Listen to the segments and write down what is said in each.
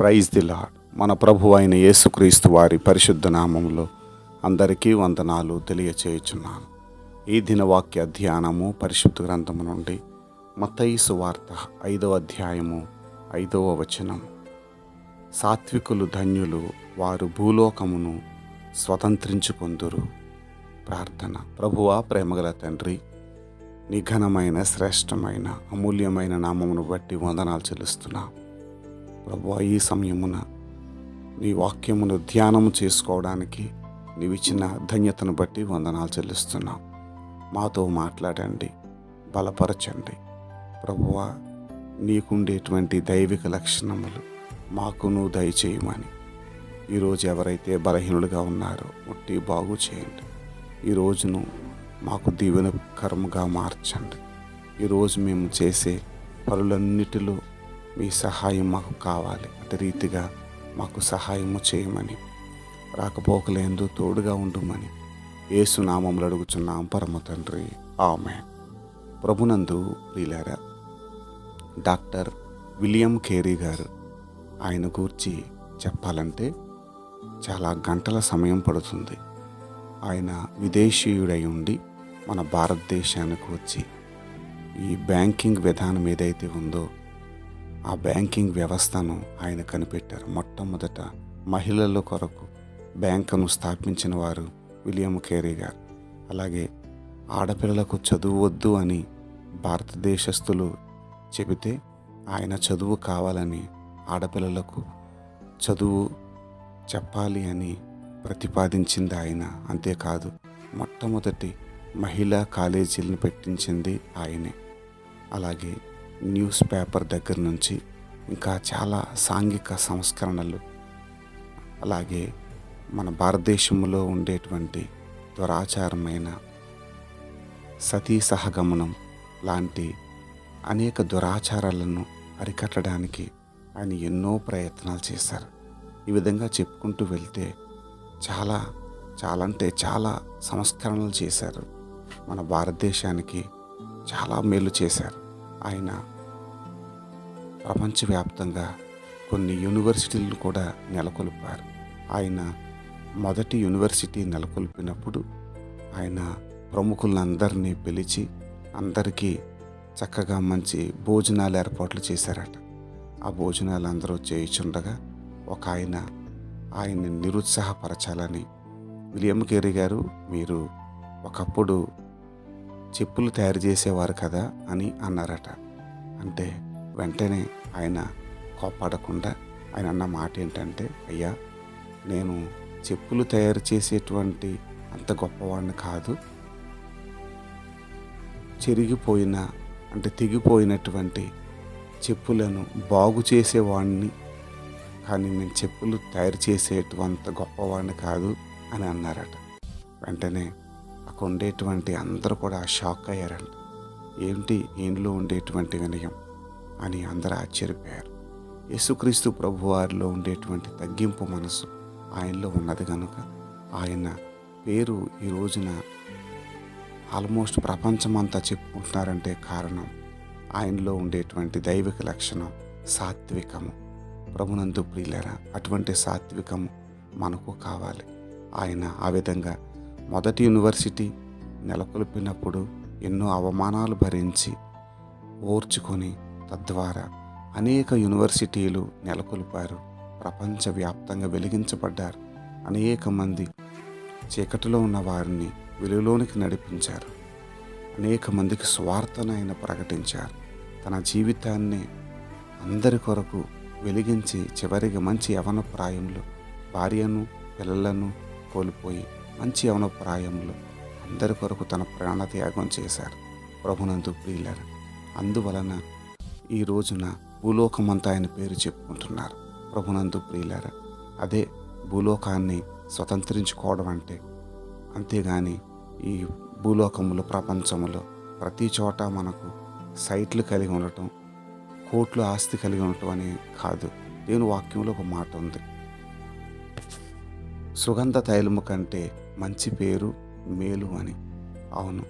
Praise the lord మన ప్రభు అయిన యేసుక్రీస్తు వారి పరిశుద్ధ నామంలో అందరికీ వందనాలు తెలియచేయుచున్నాను. ఈ దినవాక్య ధ్యానము పరిశుద్ధ గ్రంథము నుండి మతయిసు వార్త ఐదవ అధ్యాయము ఐదవ వచనం. సాత్వికులు ధన్యులు వారు భూలోకమును స్వతంత్రించుకొందురు. ప్రార్థన. ప్రభువా ప్రేమగల తండ్రి నిఘనమైన శ్రేష్టమైన అమూల్యమైన నామమును బట్టి వందనాలు చెల్లిస్తున్నా. ప్రభు ఈ సమయమున నీ వాక్యమును ధ్యానము చేసుకోవడానికి నీవిచ్చిన ధన్యతను బట్టి వందనాలు చెల్లిస్తున్నాం. మాతో మాట్లాడండి బలపరచండి. ప్రభువ నీకుండేటువంటి దైవిక లక్షణములు మాకును దయచేయమని. ఈరోజు ఎవరైతే బలహీనులుగా ఉన్నారో ముట్టి బాగు చేయండి. ఈ రోజును మాకు దీవెనకరముగా మార్చండి. ఈరోజు మేము చేసే పనులన్నిటిలో మీ సహాయం మాకు కావాలి. అటు రీతిగా మాకు సహాయము చేయమని రాకపోకలేందు తోడుగా ఉండుమని ఏసునామంలో అడుగుచున్నాం. పరమ తండ్రి. ఆమె ప్రభునందు ప్రియులారా డాక్టర్ విలియం కేరీ గారు ఆయన గూర్చి చెప్పాలంటే చాలా గంటల సమయం పడుతుంది. ఆయన విదేశీయుడై ఉండి మన భారతదేశానికి వచ్చి ఈ బ్యాంకింగ్ విధానం ఏదైతే ఉందో ఆ బ్యాంకింగ్ వ్యవస్థను ఆయన కనిపెట్టారు. మొట్టమొదట మహిళల కొరకు బ్యాంకును స్థాపించిన వారు విలియం కేరీ గారు. అలాగే ఆడపిల్లలకు చదువు వద్దు అని భారతదేశస్థులు చెబితే ఆయన చదువు కావాలని ఆడపిల్లలకు చదువు చెప్పాలి అని ప్రతిపాదించింది ఆయన. అంతేకాదు మొట్టమొదటి మహిళా కాలేజీలను పెట్టించింది ఆయనే. అలాగే న్యూస్ పేపర్ దగ్గర నుంచి ఇంకా చాలా సాంఘిక సంస్కరణలు అలాగే మన భారతదేశంలో ఉండేటువంటి దురాచారమైన సతీ సహగమనం లాంటి అనేక దురాచారాలను అరికట్టడానికి ఆయన ఎన్నో ప్రయత్నాలు చేశారు. ఈ విధంగా చెప్పుకుంటూ వెళ్తే చాలా చాలా అంటే చాలా సంస్కరణలు చేశారు. మన భారతదేశానికి చాలా మేలు చేశారు. ఆయన ప్రపంచవ్యాప్తంగా కొన్ని యూనివర్సిటీలను కూడా నెలకొల్పారు. ఆయన మొదటి యూనివర్సిటీ నెలకొల్పినప్పుడు ఆయన ప్రముఖులందరినీ పిలిచి అందరికీ చక్కగా మంచి భోజనాలు ఏర్పాట్లు చేశారట. ఆ భోజనాలు అందరూ చేయుచుండగా ఒక ఆయన ఆయన్ని నిరుత్సాహపరచాలని విలియం కేరీ గారు మీరు ఒకప్పుడు చెప్పులు తయారు చేసేవారు కదా అని అన్నారట. అంటే వెంటనే ఆయన కోపాడకుండా ఆయన అన్న మాట ఏంటంటే అయ్యా నేను చెప్పులు తయారు చేసేటువంటి అంత గొప్పవాడిని కాదు. చెరిగిపోయిన అంటే తెగిపోయినటువంటి చెప్పులను బాగు చేసేవాడిని. కానీ నేను చెప్పులు తయారు చేసేటువంటి గొప్పవాడిని కాదు అని అన్నారట. వెంటనే అక్కడ ఉండేటువంటి అందరూ కూడా షాక్ అయ్యారంట. ఏంటి ఈయనలో ఉండేటువంటి వినయం? అని అందరూ ఆశ్చర్యపోయారు. యేసుక్రీస్తు ప్రభు వారిలో ఉండేటువంటి తగ్గింపు మనసు ఆయనలో ఉన్నది కనుక ఆయన పేరు ఈ రోజున ఆల్మోస్ట్ ప్రపంచమంతా చెప్పుకుంటున్నారంటే కారణం ఆయనలో ఉండేటువంటి దైవిక లక్షణం సాత్వికము. ప్రభునందు ప్రియులరా అటువంటి సాత్వికము మనకు కావాలి. ఆయన ఆ విధంగా మొదటి యూనివర్సిటీ నెలకొల్పినప్పుడు ఎన్నో అవమానాలు భరించి ఓర్చుకొని తద్వారా అనేక యూనివర్సిటీలు నెలకొల్పారు ప్రపంచవ్యాప్తంగా వెలిగించబడ్డారు. అనేక మంది చీకటిలో ఉన్న వారిని వెలుగులోనికి నడిపించారు. అనేక మందికి స్వార్థను ఆయన ప్రకటించారు. తన జీవితాన్ని అందరి కొరకు వెలిగించి చివరికి మంచి యవన ప్రాయంలో భార్యను పిల్లలను కోల్పోయి మంచి యవన ప్రాయంలో అందరి కొరకు తన ప్రాణత్యాగం చేశారు. ప్రభునందు ప్రియులరు అందువలన ఈ రోజున భూలోకమంతా ఆయన పేరు చెప్పుకుంటున్నారు. ప్రభునందు ప్రియులారా అదే భూలోకాన్ని స్వతంత్రించుకోవడం అంటే. అంతేగాని ఈ భూలోకములో ప్రపంచంలో ప్రతి చోట మనకు సైట్లు కలిగి ఉండటం కోట్లు ఆస్తి కలిగి ఉండటం అనే కాదు. దేవుని వాక్యంలో ఒక మాట ఉంది. సుగంధ తైలము కంటే మంచి పేరు మేలు అని. అవును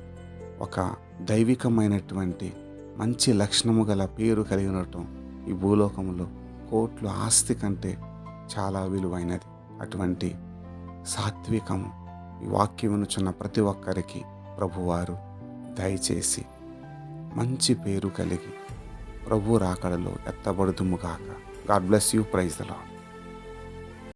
ఒక దైవికమైనటువంటి మంచి లక్షణము గల పేరు కలిగి ఉండటం ఈ భూలోకంలో కోట్లు ఆస్తి కంటే చాలా విలువైనది. అటువంటి సాత్వికము ఈ వాక్యం వినుచున్న ప్రతి ఒక్కరికి ప్రభువారు దయచేసి మంచి పేరు కలిగి ప్రభు రాకడలో ఎత్తబడుతుముగాక God bless you praise the Lord